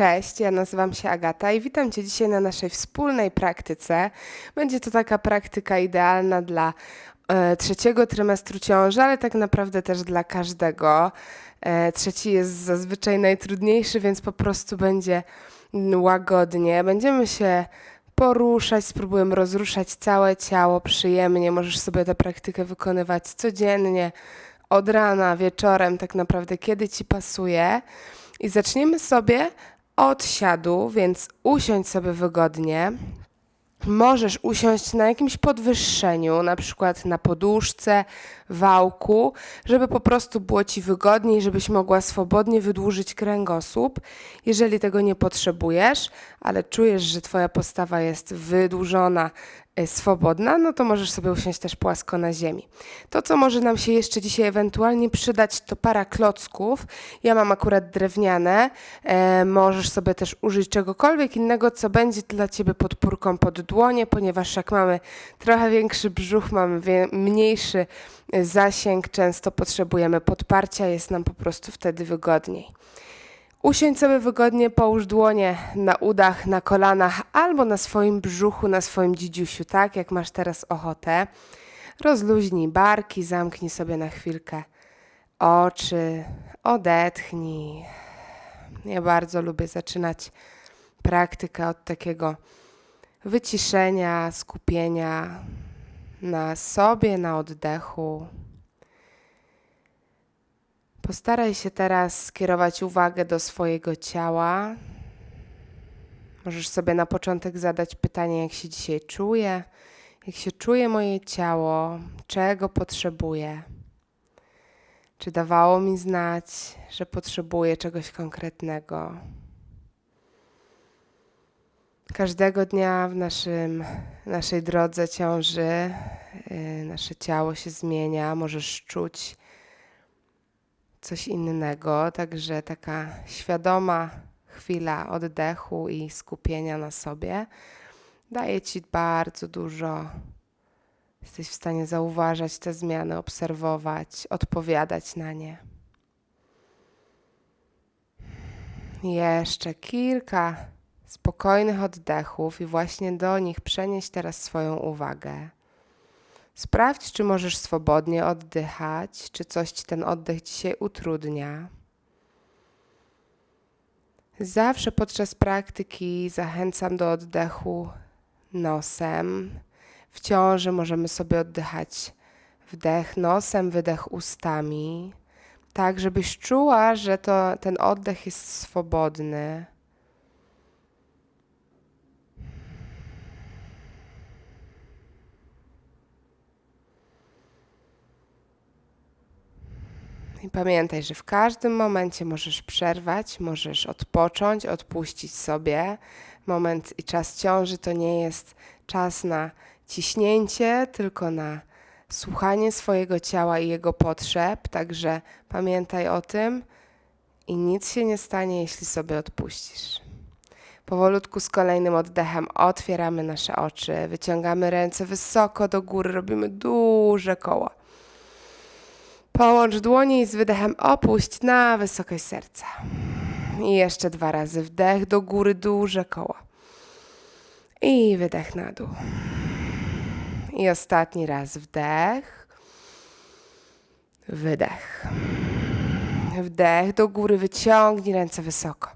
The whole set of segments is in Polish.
Cześć, ja nazywam się Agata i witam Cię dzisiaj na naszej wspólnej praktyce. Będzie to taka praktyka idealna dla e, trzeciego trymestru ciąży, ale tak naprawdę też dla każdego. E, trzeci jest zazwyczaj najtrudniejszy, więc po prostu będzie łagodnie. Będziemy się poruszać, spróbujemy rozruszać całe ciało przyjemnie. Możesz sobie tę praktykę wykonywać codziennie, od rana, wieczorem, tak naprawdę kiedy Ci pasuje. I zaczniemy sobie od siadu, więc usiądź sobie wygodnie. Możesz usiąść na jakimś podwyższeniu, na przykład na poduszce, wałku, żeby po prostu było ci wygodniej, żebyś mogła swobodnie wydłużyć kręgosłup. Jeżeli tego nie potrzebujesz, ale czujesz, że twoja postawa jest wydłużona, swobodna, no to możesz sobie usiąść też płasko na ziemi. To, co może nam się jeszcze dzisiaj ewentualnie przydać, to para klocków. Ja mam akurat drewniane. E, możesz sobie też użyć czegokolwiek innego, co będzie dla ciebie podpórką pod dłonie, ponieważ jak mamy trochę większy brzuch, mamy mniejszy y, zasięg, często potrzebujemy podparcia, jest nam po prostu wtedy wygodniej. Usiądź sobie wygodnie, połóż dłonie na udach, na kolanach albo na swoim brzuchu, na swoim dzidziusiu, tak jak masz teraz ochotę. Rozluźnij barki, zamknij sobie na chwilkę oczy, odetchnij. Ja bardzo lubię zaczynać praktykę od takiego wyciszenia, skupienia na sobie, na oddechu. Postaraj się teraz skierować uwagę do swojego ciała. Możesz sobie na początek zadać pytanie, jak się dzisiaj czuję, jak się czuje moje ciało, czego potrzebuję. Czy dawało mi znać, że potrzebuję czegoś konkretnego? Każdego dnia w naszym, naszej drodze ciąży yy, nasze ciało się zmienia. Możesz czuć coś innego, także taka świadoma chwila oddechu i skupienia na sobie daje ci bardzo dużo. Jesteś w stanie zauważać te zmiany, obserwować, odpowiadać na nie. Jeszcze kilka spokojnych oddechów i właśnie do nich przenieść teraz swoją uwagę. Sprawdź, czy możesz swobodnie oddychać, czy coś ci ten oddech dzisiaj utrudnia. Zawsze podczas praktyki zachęcam do oddechu nosem. W ciąży możemy sobie oddychać wdech nosem, wydech ustami, tak żebyś czuła, że to, ten oddech jest swobodny. I pamiętaj, że w każdym momencie możesz przerwać, możesz odpocząć, odpuścić sobie. Moment i czas ciąży to nie jest czas na ciśnięcie, tylko na słuchanie swojego ciała i jego potrzeb. Także pamiętaj o tym i nic się nie stanie, jeśli sobie odpuścisz. Powolutku z kolejnym oddechem otwieramy nasze oczy, wyciągamy ręce wysoko do góry, robimy duże koła. Połącz dłonie i z wydechem opuść na wysokość serca. I jeszcze dwa razy wdech do góry, duże koła. I wydech na dół. I ostatni raz wdech. Wydech. Wdech do góry, wyciągnij ręce wysoko.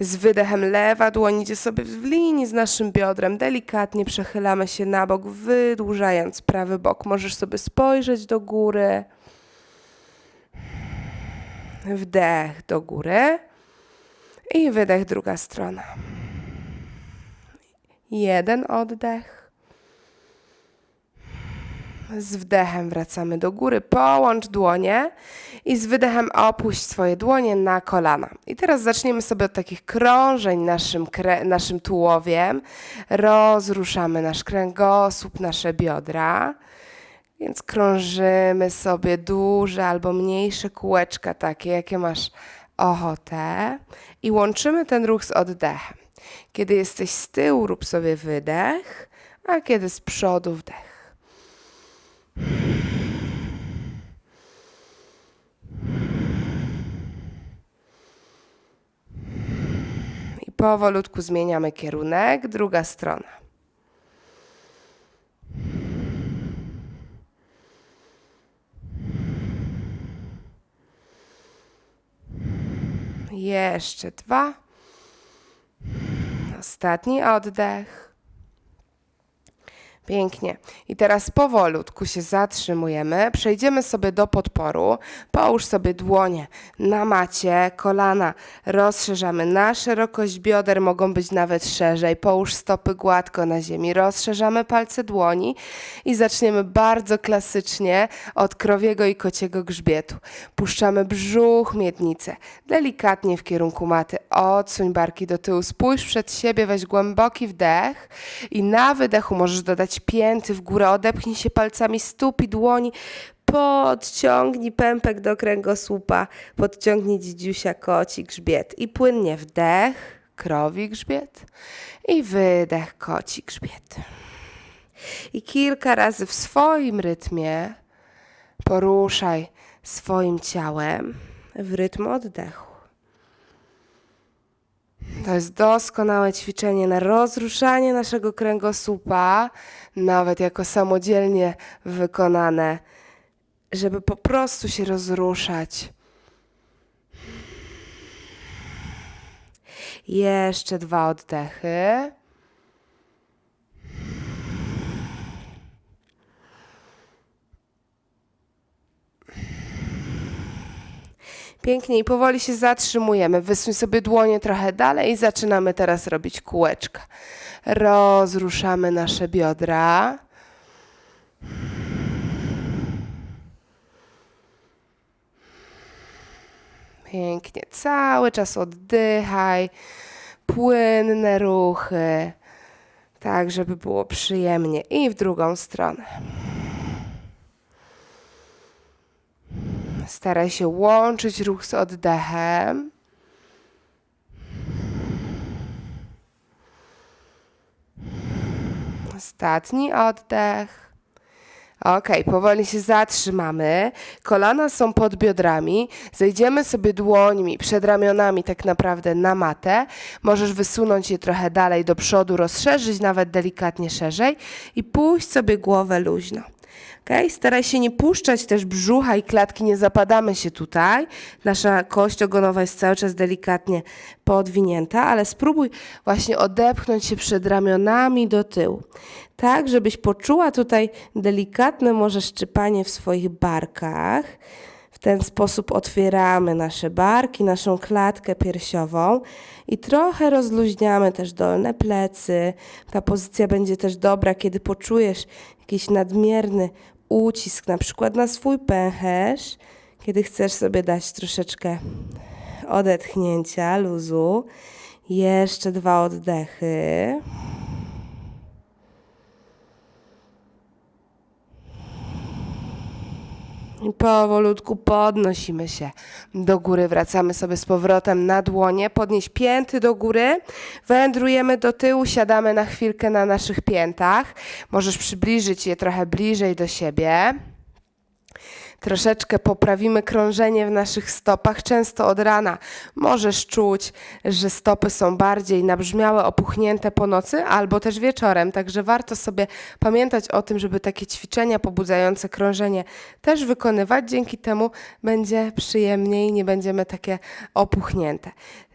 Z wydechem lewa dłoń idzie sobie w linii z naszym biodrem. Delikatnie przechylamy się na bok, wydłużając prawy bok. Możesz sobie spojrzeć do góry. Wdech do góry i wydech druga strona. Jeden oddech. Z wdechem wracamy do góry, połącz dłonie i z wydechem opuść swoje dłonie na kolana. I teraz zaczniemy sobie od takich krążeń naszym, naszym tułowiem. Rozruszamy nasz kręgosłup, nasze biodra. Więc krążymy sobie duże albo mniejsze kółeczka, takie jakie masz ochotę, i łączymy ten ruch z oddechem. Kiedy jesteś z tyłu, rób sobie wydech, a kiedy z przodu, wdech. powolutku zmieniamy kierunek, druga strona. Jeszcze dwa. Ostatni oddech. Pięknie. I teraz powolutku się zatrzymujemy. Przejdziemy sobie do podporu. Połóż sobie dłonie na macie, kolana rozszerzamy na szerokość bioder, mogą być nawet szerzej. Połóż stopy gładko na ziemi. Rozszerzamy palce dłoni i zaczniemy bardzo klasycznie od krowiego i kociego grzbietu. Puszczamy brzuch, miednicę. Delikatnie w kierunku maty. Odsuń barki do tyłu. Spójrz przed siebie, weź głęboki wdech i na wydechu możesz dodać pięty w górę. Odepchnij się palcami stóp i dłoni. Podciągnij pępek do kręgosłupa. Podciągnij dzidziusia koci grzbiet. I płynnie wdech, krowi grzbiet i wydech, koci grzbiet. I kilka razy w swoim rytmie poruszaj swoim ciałem w rytm oddechu. To jest doskonałe ćwiczenie na rozruszanie naszego kręgosłupa, nawet jako samodzielnie wykonane, żeby po prostu się rozruszać. Jeszcze dwa oddechy. Pięknie i powoli się zatrzymujemy. Wysuń sobie dłonie trochę dalej i zaczynamy teraz robić kółeczka. Rozruszamy nasze biodra. Pięknie. Cały czas oddychaj. Płynne ruchy. Tak, żeby było przyjemnie. I w drugą stronę. Staraj się łączyć ruch z oddechem. Ostatni oddech. Ok, powoli się zatrzymamy. Kolana są pod biodrami. Zejdziemy sobie dłońmi przed ramionami tak naprawdę na matę. Możesz wysunąć je trochę dalej do przodu, rozszerzyć nawet delikatnie szerzej i pójść sobie głowę luźno. Okay? Staraj się nie puszczać też brzucha i klatki, nie zapadamy się tutaj. Nasza kość ogonowa jest cały czas delikatnie podwinięta, ale spróbuj właśnie odepchnąć się przed ramionami do tyłu. Tak, żebyś poczuła tutaj delikatne może szczypanie w swoich barkach. Ten sposób otwieramy nasze barki, naszą klatkę piersiową i trochę rozluźniamy też dolne plecy. Ta pozycja będzie też dobra, kiedy poczujesz jakiś nadmierny ucisk, na przykład na swój pęcherz, kiedy chcesz sobie dać troszeczkę odetchnięcia, luzu. Jeszcze dwa oddechy. Powolutku podnosimy się do góry, wracamy sobie z powrotem na dłonie, podnieś pięty do góry, wędrujemy do tyłu, siadamy na chwilkę na naszych piętach. Możesz przybliżyć je trochę bliżej do siebie. Troszeczkę poprawimy krążenie w naszych stopach. Często od rana możesz czuć, że stopy są bardziej nabrzmiałe, opuchnięte po nocy, albo też wieczorem. Także warto sobie pamiętać o tym, żeby takie ćwiczenia pobudzające krążenie też wykonywać. Dzięki temu będzie przyjemniej, nie będziemy takie opuchnięte.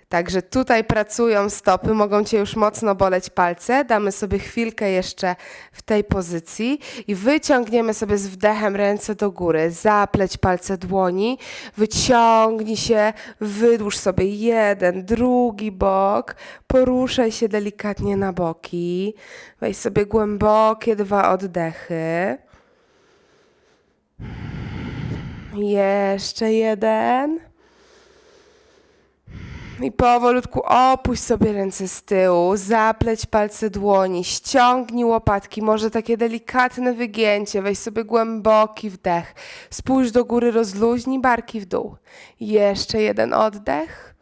Także tutaj pracują stopy, mogą Cię już mocno boleć palce. Damy sobie chwilkę jeszcze w tej pozycji i wyciągniemy sobie z wdechem ręce do góry. Zapleć palce dłoni, wyciągnij się, wydłuż sobie jeden, drugi bok, poruszaj się delikatnie na boki. Weź sobie głębokie dwa oddechy. Jeszcze jeden. I powolutku opuść sobie ręce z tyłu, zapleć palce dłoni, ściągnij łopatki, może takie delikatne wygięcie, weź sobie głęboki wdech, spójrz do góry, rozluźnij barki w dół. Jeszcze jeden oddech.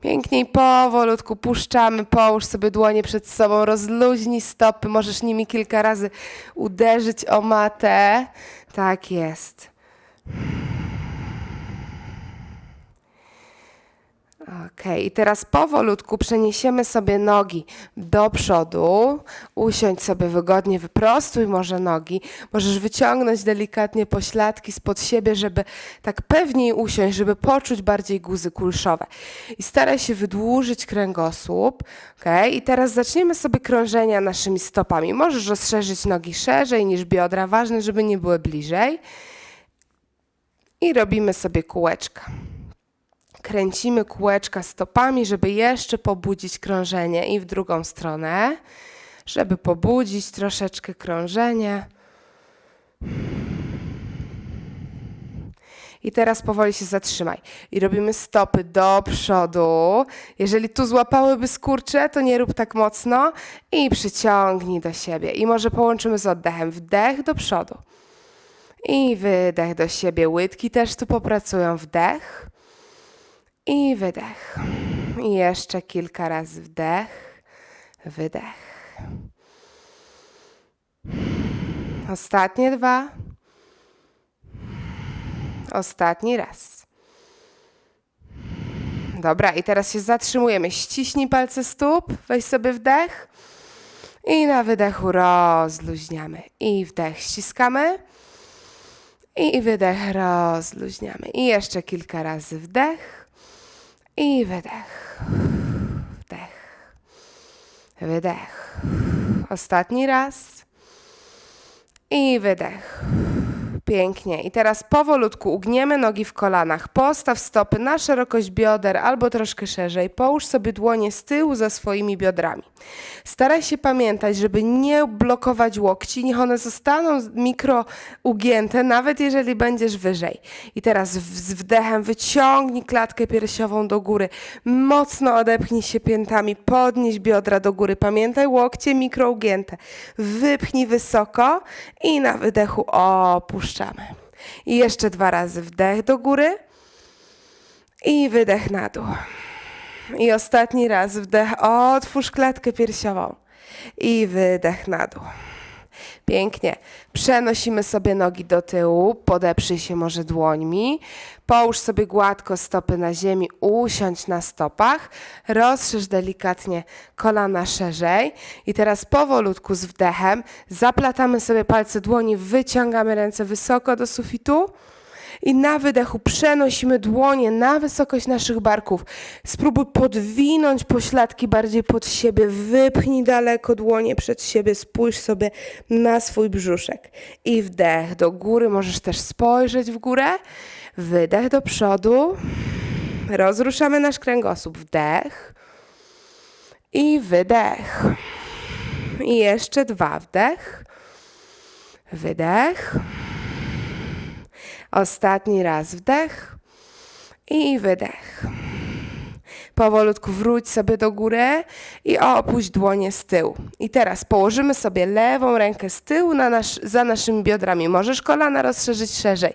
Pięknie i powolutku puszczamy, połóż sobie dłonie przed sobą, rozluźnij stopy, możesz nimi kilka razy uderzyć o matę. Tak jest. Okej, i teraz powolutku przeniesiemy sobie nogi do przodu. Usiądź sobie wygodnie, wyprostuj może nogi. Możesz wyciągnąć delikatnie pośladki spod siebie, żeby tak pewniej usiąść, żeby poczuć bardziej guzy kulszowe. I staraj się wydłużyć kręgosłup. Okej, i teraz zaczniemy sobie krążenia naszymi stopami. Możesz rozszerzyć nogi szerzej niż biodra, ważne, żeby nie były bliżej. I robimy sobie kółeczka kręcimy kółeczka stopami, żeby jeszcze pobudzić krążenie i w drugą stronę, żeby pobudzić troszeczkę krążenie. I teraz powoli się zatrzymaj. I robimy stopy do przodu. Jeżeli tu złapałyby skurcze, to nie rób tak mocno. I przyciągnij do siebie. I może połączymy z oddechem. Wdech do przodu. I wydech do siebie. Łydki też tu popracują. Wdech. I wydech. I jeszcze kilka razy wdech, wydech. Ostatnie dwa. Ostatni raz. Dobra, i teraz się zatrzymujemy. Ściśnij palce stóp, weź sobie wdech. I na wydechu rozluźniamy. I wdech ściskamy. I wydech rozluźniamy. I jeszcze kilka razy wdech. I wydech. Wdech. Wydech. Ostatni raz. I wydech. Pięknie. I teraz powolutku ugniemy nogi w kolanach. Postaw stopy na szerokość bioder albo troszkę szerzej. Połóż sobie dłonie z tyłu za swoimi biodrami. Staraj się pamiętać, żeby nie blokować łokci. Niech one zostaną mikro ugięte, nawet jeżeli będziesz wyżej. I teraz z wdechem wyciągnij klatkę piersiową do góry. Mocno odepchnij się piętami. Podnieś biodra do góry. Pamiętaj, łokcie mikro ugięte. Wypchnij wysoko i na wydechu I jeszcze dwa razy wdech do góry i wydech na dół. I ostatni raz wdech, otwórz klatkę piersiową i wydech na dół. Pięknie. Przenosimy sobie nogi do tyłu, podeprzyj się może dłońmi, połóż sobie gładko stopy na ziemi, usiądź na stopach, rozszerz delikatnie kolana szerzej i teraz powolutku z wdechem zaplatamy sobie palce dłoni, wyciągamy ręce wysoko do sufitu. I na wydechu przenosimy dłonie na wysokość naszych barków. Spróbuj podwinąć pośladki bardziej pod siebie. Wypchnij daleko dłonie przed siebie. Spójrz sobie na swój brzuszek. I wdech do góry. Możesz też spojrzeć w górę. Wydech do przodu. Rozruszamy nasz kręgosłup. Wdech. I wydech. I jeszcze dwa. Wdech. Wydech. Ostatni raz wdech i wydech. Powolutku wróć sobie do góry i opuść dłonie z tyłu. I teraz położymy sobie lewą rękę z tyłu na nasz, za naszymi biodrami. Możesz kolana rozszerzyć szerzej.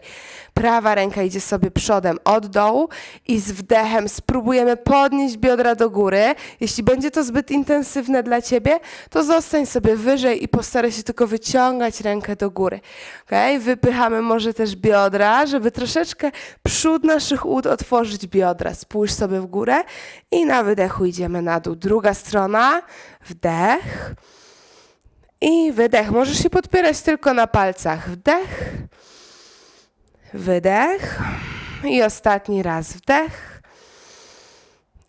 Prawa ręka idzie sobie przodem od dołu i z wdechem spróbujemy podnieść biodra do góry. Jeśli będzie to zbyt intensywne dla Ciebie, to zostań sobie wyżej i postaraj się tylko wyciągać rękę do góry. Okay? Wypychamy może też biodra, żeby troszeczkę przód naszych ud otworzyć biodra. Spójrz sobie w górę i na wydechu idziemy na dół. Druga strona, wdech i wydech. Możesz się podpierać tylko na palcach. Wdech, wydech i ostatni raz wdech.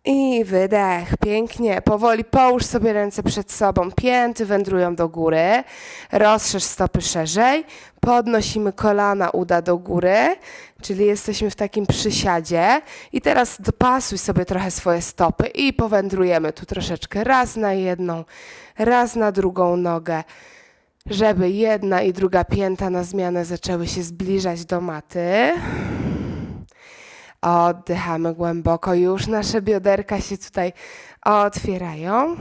I wydech, pięknie. Powoli połóż sobie ręce przed sobą, pięty wędrują do góry, rozszerz stopy szerzej, podnosimy kolana, uda do góry, czyli jesteśmy w takim przysiadzie. I teraz dopasuj sobie trochę swoje stopy i powędrujemy tu troszeczkę raz na jedną, raz na drugą nogę, żeby jedna i druga pięta na zmianę zaczęły się zbliżać do maty. Oddychamy głęboko, już nasze bioderka się tutaj otwierają.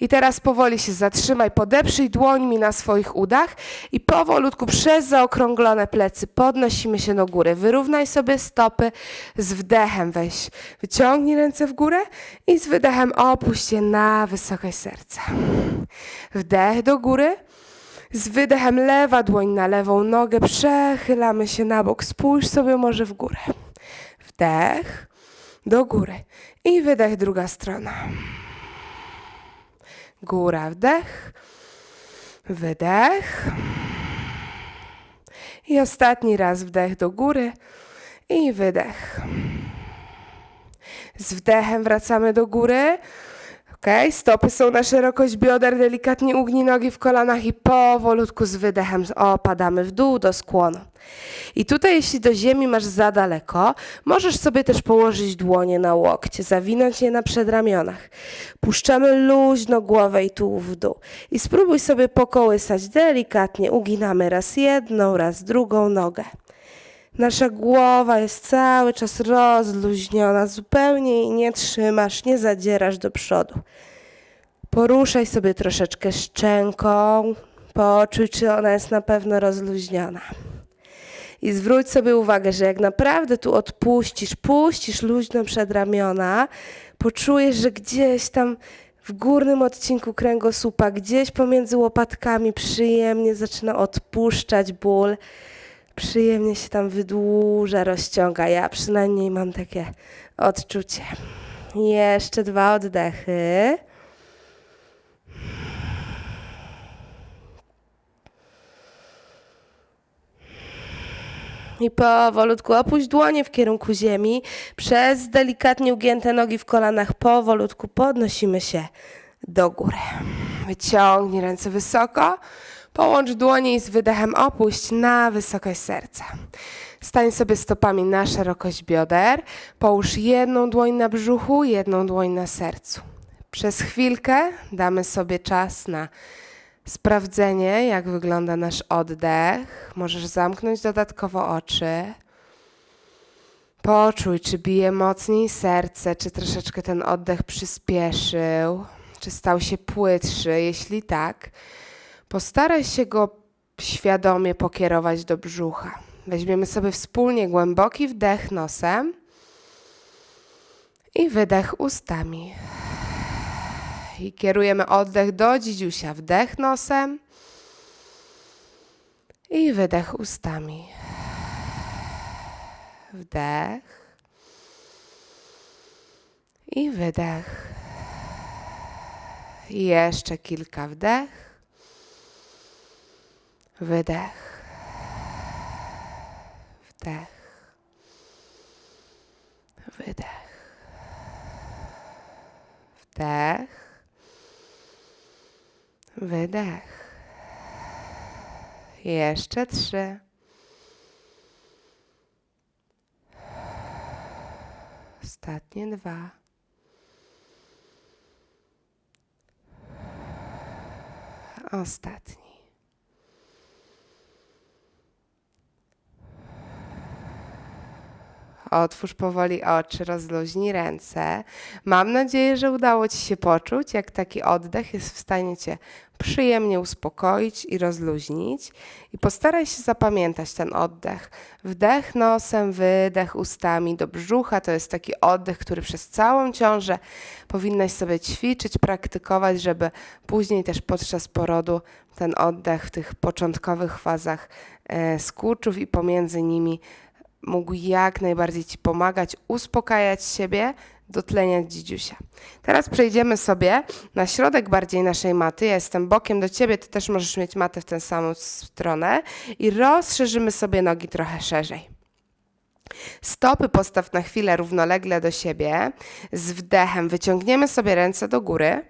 I teraz powoli się zatrzymaj, podeprzyj dłońmi na swoich udach i powolutku przez zaokrąglone plecy podnosimy się do góry. Wyrównaj sobie stopy z wdechem, weź, wyciągnij ręce w górę i z wydechem opuść je na wysokość serca. Wdech do góry. Z wydechem lewa dłoń na lewą nogę, przechylamy się na bok. Spójrz sobie może w górę. Wdech. do góry. I wydech, druga strona. Góra, wdech, wydech. I ostatni raz wdech do góry i wydech. Z wdechem wracamy do góry. Ok, stopy są na szerokość bioder, delikatnie ugnij nogi w kolanach i powolutku z wydechem opadamy w dół do skłonu. I tutaj, jeśli do ziemi masz za daleko, możesz sobie też położyć dłonie na łokcie, zawinąć je na przedramionach. Puszczamy luźno głowę i tułów w dół. I spróbuj sobie pokołysać delikatnie. Uginamy raz jedną, raz drugą nogę. Nasza głowa jest cały czas rozluźniona, zupełnie jej nie trzymasz, nie zadzierasz do przodu. Poruszaj sobie troszeczkę szczęką, poczuj, czy ona jest na pewno rozluźniona. I zwróć sobie uwagę, że jak naprawdę tu odpuścisz, puścisz luźno przed ramiona, poczujesz, że gdzieś tam w górnym odcinku kręgosłupa, gdzieś pomiędzy łopatkami przyjemnie zaczyna odpuszczać ból przyjemnie się tam wydłuża, rozciąga. Ja przynajmniej mam takie odczucie. Jeszcze dwa oddechy. I powolutku opuść dłonie w kierunku ziemi. Przez delikatnie ugięte nogi w kolanach powolutku podnosimy się do góry. Wyciągnij ręce wysoko. Połącz dłonie i z wydechem opuść na wysokość serca. Stań sobie stopami na szerokość bioder. Połóż jedną dłoń na brzuchu, jedną dłoń na sercu. Przez chwilkę damy sobie czas na sprawdzenie, jak wygląda nasz oddech. Możesz zamknąć dodatkowo oczy. Poczuj, czy bije mocniej serce, czy troszeczkę ten oddech przyspieszył, czy stał się płytszy. Jeśli tak, Postaraj się go świadomie pokierować do brzucha. Weźmiemy sobie wspólnie głęboki wdech nosem i wydech ustami. I kierujemy oddech do dzidziusia. Wdech nosem i wydech ustami. Wdech i wydech. I jeszcze kilka wdech. Wydech. Wdech. Wydech. Wdech. Wydech. Jeszcze trzy. Ostatnie dwa. Ostatni. Otwórz powoli oczy, rozluźnij ręce. Mam nadzieję, że udało Ci się poczuć, jak taki oddech jest w stanie Cię przyjemnie uspokoić i rozluźnić. I postaraj się zapamiętać ten oddech. Wdech nosem, wydech ustami do brzucha. To jest taki oddech, który przez całą ciążę powinnaś sobie ćwiczyć, praktykować, żeby później też podczas porodu ten oddech w tych początkowych fazach e, skurczów i pomiędzy nimi mógł jak najbardziej Ci pomagać, uspokajać siebie, dotleniać dzidziusia. Teraz przejdziemy sobie na środek bardziej naszej maty. Ja jestem bokiem do Ciebie, Ty też możesz mieć matę w tę samą stronę i rozszerzymy sobie nogi trochę szerzej. Stopy postaw na chwilę równolegle do siebie. Z wdechem wyciągniemy sobie ręce do góry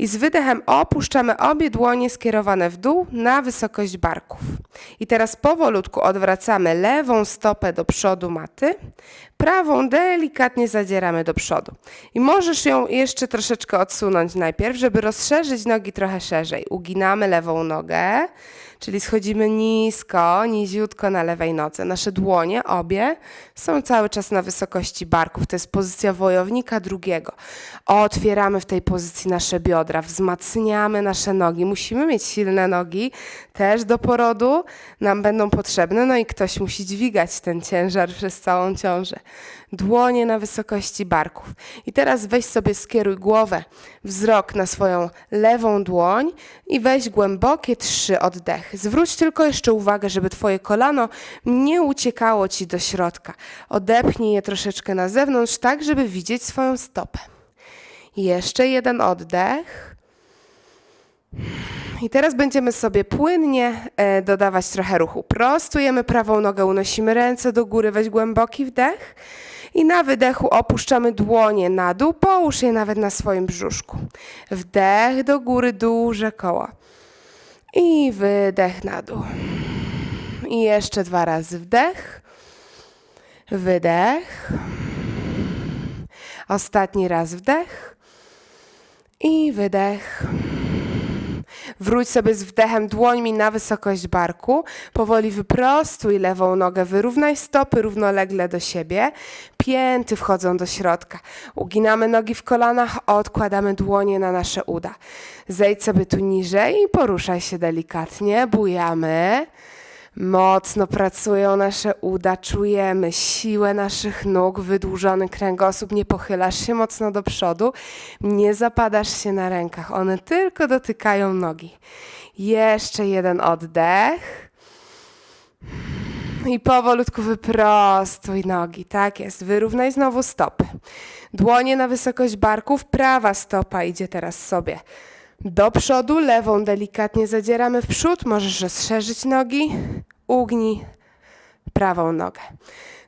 i z wydechem opuszczamy obie dłonie skierowane w dół na wysokość barków. I teraz powolutku odwracamy lewą stopę do przodu maty, prawą delikatnie zadzieramy do przodu. I możesz ją jeszcze troszeczkę odsunąć najpierw, żeby rozszerzyć nogi trochę szerzej. Uginamy lewą nogę, czyli schodzimy nisko, niziutko na lewej nodze. Nasze dłonie, obie, są cały czas na wysokości barków. To jest pozycja wojownika drugiego. Otwieramy w tej pozycji nasze biodra, wzmacniamy nasze nogi. Musimy mieć silne nogi, też do porodu nam będą potrzebne, no i ktoś musi dźwigać ten ciężar przez całą ciążę. Dłonie na wysokości barków. I teraz weź sobie, skieruj głowę, wzrok na swoją lewą dłoń i weź głębokie trzy oddechy. Zwróć tylko jeszcze uwagę, żeby twoje kolano nie uciekało ci do środka. Odepchnij je troszeczkę na zewnątrz, tak żeby widzieć swoją stopę. Jeszcze jeden oddech. I teraz będziemy sobie płynnie e, dodawać trochę ruchu. Prostujemy prawą nogę, unosimy ręce do góry, weź głęboki wdech. I na wydechu opuszczamy dłonie na dół, połóż je nawet na swoim brzuszku. Wdech do góry, duże koło. I wydech na dół. I jeszcze dwa razy wdech. Wydech. Ostatni raz wdech. I wydech. Wróć sobie z wdechem dłońmi na wysokość barku. Powoli wyprostuj lewą nogę, wyrównaj stopy równolegle do siebie. Pięty wchodzą do środka. Uginamy nogi w kolanach, odkładamy dłonie na nasze uda. Zejdź sobie tu niżej i poruszaj się delikatnie. Bujamy. Mocno pracują nasze uda, czujemy siłę naszych nóg, wydłużony kręgosłup, nie pochylasz się mocno do przodu, nie zapadasz się na rękach, one tylko dotykają nogi. Jeszcze jeden oddech. I powolutku wyprostuj nogi. Tak jest. Wyrównaj znowu stopy. Dłonie na wysokość barków. Prawa stopa idzie teraz sobie do przodu. Lewą delikatnie zadzieramy w przód. Możesz rozszerzyć nogi. Ugnij prawą nogę.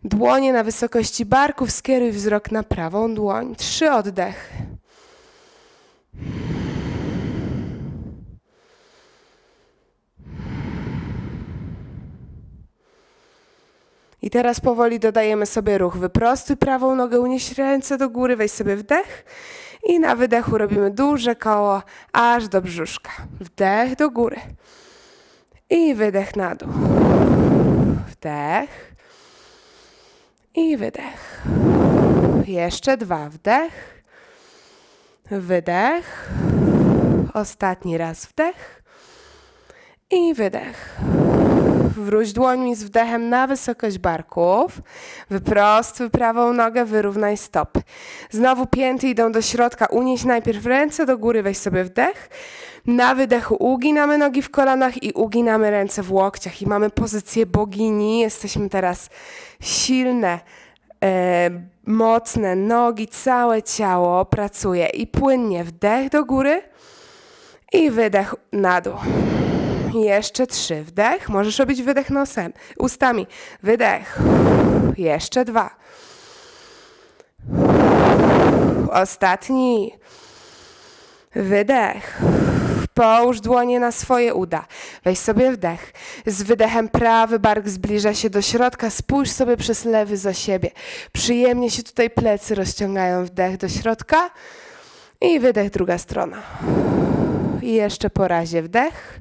Dłonie na wysokości barków. Skieruj wzrok na prawą dłoń. Trzy oddechy. I teraz powoli dodajemy sobie ruch. Wyprostuj prawą nogę, unieś ręce do góry, weź sobie wdech. I na wydechu robimy duże koło, aż do brzuszka. Wdech do góry. I wydech na dół. Wdech. I wydech. Jeszcze dwa. Wdech. Wydech. Ostatni raz wdech. I wydech. Wróć dłońmi z wdechem na wysokość barków. Wyprostuj prawą nogę, wyrównaj stopy. Znowu pięty idą do środka. Unieś najpierw ręce do góry, weź sobie wdech. Na wydechu uginamy nogi w kolanach i uginamy ręce w łokciach. I mamy pozycję bogini. Jesteśmy teraz silne, e, mocne nogi, całe ciało pracuje. I płynnie wdech do góry i wydech na dół. Jeszcze trzy. Wdech. Możesz robić wydech nosem, ustami. Wydech. Jeszcze dwa. Ostatni. Wydech. Połóż dłonie na swoje uda. Weź sobie wdech. Z wydechem prawy bark zbliża się do środka. Spójrz sobie przez lewy za siebie. Przyjemnie się tutaj plecy rozciągają. Wdech do środka. I wydech druga strona. I jeszcze po razie wdech.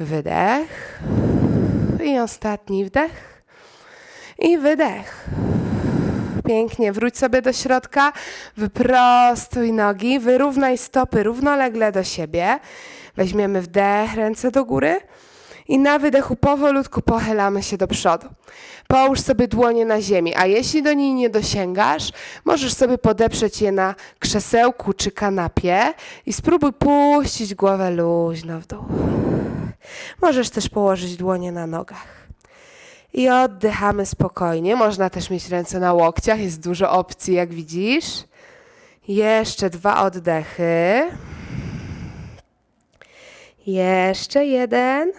Wydech. I ostatni wdech. I wydech. Pięknie, wróć sobie do środka, wyprostuj nogi, wyrównaj stopy równolegle do siebie. Weźmiemy wdech, ręce do góry i na wydechu powolutku pochylamy się do przodu. Połóż sobie dłonie na ziemi, a jeśli do niej nie dosięgasz, możesz sobie podeprzeć je na krzesełku czy kanapie i spróbuj puścić głowę luźno w dół. Możesz też położyć dłonie na nogach. I oddychamy spokojnie. Można też mieć ręce na łokciach, jest dużo opcji, jak widzisz. Jeszcze dwa oddechy. Jeszcze jeden.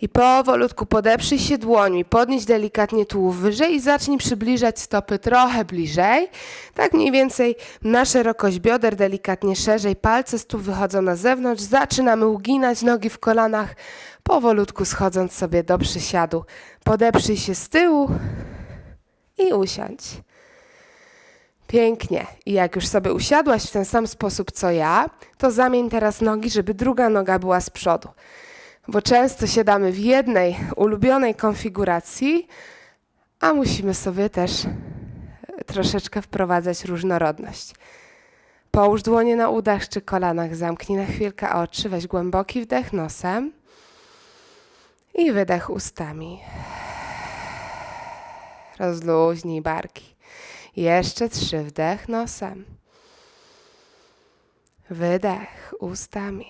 I powolutku podeprzyj się dłońmi, podnieś delikatnie tułów wyżej i zacznij przybliżać stopy trochę bliżej. Tak mniej więcej na szerokość bioder, delikatnie szerzej. Palce stóp wychodzą na zewnątrz. Zaczynamy uginać nogi w kolanach, powolutku schodząc sobie do przysiadu. Podeprzyj się z tyłu i usiądź. Pięknie. I jak już sobie usiadłaś w ten sam sposób co ja, to zamień teraz nogi, żeby druga noga była z przodu bo często siadamy w jednej ulubionej konfiguracji, a musimy sobie też troszeczkę wprowadzać różnorodność. Połóż dłonie na udach czy kolanach, zamknij na chwilkę oczy, weź głęboki wdech nosem i wydech ustami. Rozluźnij barki. Jeszcze trzy, wdech nosem. Wydech ustami.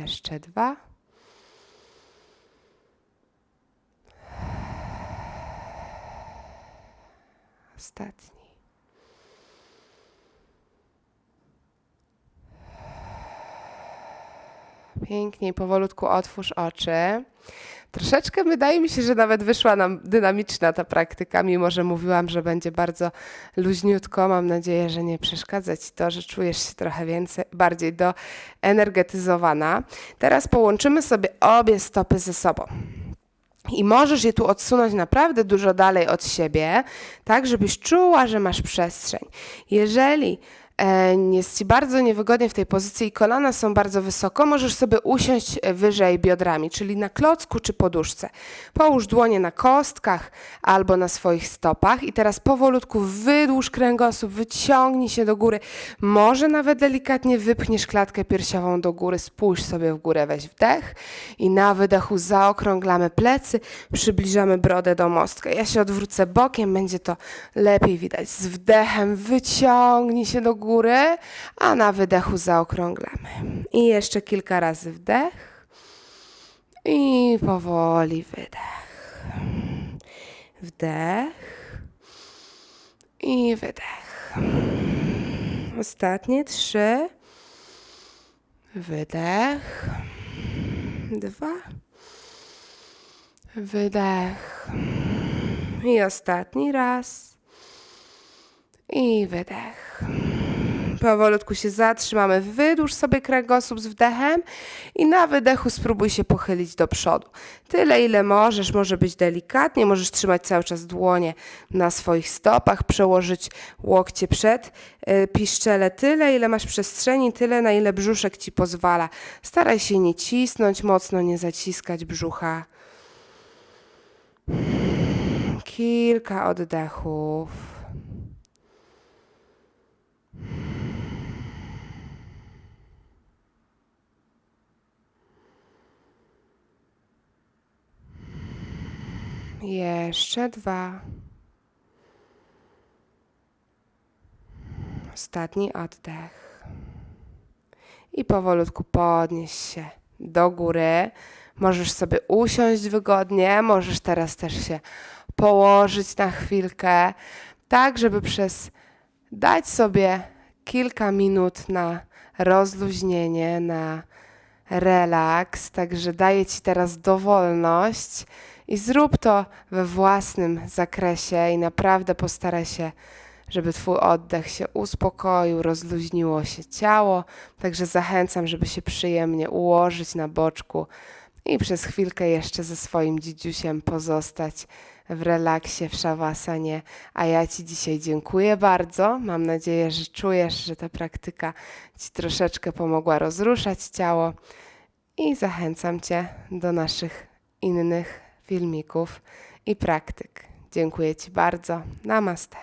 Jeszcze dwa. Ostatni. Pięknie powolutku otwórz oczy. Troszeczkę wydaje mi się, że nawet wyszła nam dynamiczna ta praktyka, mimo że mówiłam, że będzie bardzo luźniutko. Mam nadzieję, że nie przeszkadza Ci to, że czujesz się trochę więcej, bardziej doenergetyzowana. Teraz połączymy sobie obie stopy ze sobą. I możesz je tu odsunąć naprawdę dużo dalej od siebie, tak żebyś czuła, że masz przestrzeń. Jeżeli jest Ci bardzo niewygodnie w tej pozycji i kolana są bardzo wysoko, możesz sobie usiąść e, wyżej biodrami, czyli na klocku czy poduszce. Połóż dłonie na kostkach albo na swoich stopach i teraz powolutku wydłuż kręgosłup, wyciągnij się do góry. Może nawet delikatnie wypchniesz klatkę piersiową do góry, spójrz sobie w górę, weź wdech i na wydechu zaokrąglamy plecy, przybliżamy brodę do mostka. Ja się odwrócę bokiem, będzie to lepiej widać. Z wdechem wyciągnij się do góry, a na wydechu zaokrąglamy. I jeszcze kilka razy wdech i powoli wydech. Wdech i wydech. Ostatnie trzy. Wydech. Dwa. Wydech. I ostatni raz. I wydech. Powolutku się zatrzymamy. Wydłuż sobie kręgosłup z wdechem i na wydechu spróbuj się pochylić do przodu. Tyle, ile możesz. Może być delikatnie, możesz trzymać cały czas dłonie na swoich stopach, przełożyć łokcie przed y, piszczele. Tyle, ile masz przestrzeni, tyle, na ile brzuszek ci pozwala. Staraj się nie cisnąć mocno, nie zaciskać brzucha. Kilka oddechów. Jeszcze dwa. Ostatni oddech. I powolutku podnieś się do góry. Możesz sobie usiąść wygodnie, możesz teraz też się położyć na chwilkę, tak żeby przez dać sobie kilka minut na rozluźnienie, na relaks. Także daję Ci teraz dowolność i zrób to we własnym zakresie i naprawdę postaraj się, żeby Twój oddech się uspokoił, rozluźniło się ciało. Także zachęcam, żeby się przyjemnie ułożyć na boczku i przez chwilkę jeszcze ze swoim dzidziusiem pozostać w relaksie, w szawasanie. A ja Ci dzisiaj dziękuję bardzo. Mam nadzieję, że czujesz, że ta praktyka Ci troszeczkę pomogła rozruszać ciało i zachęcam Cię do naszych innych filmików i praktyk. Dziękuję Ci bardzo. Namaste.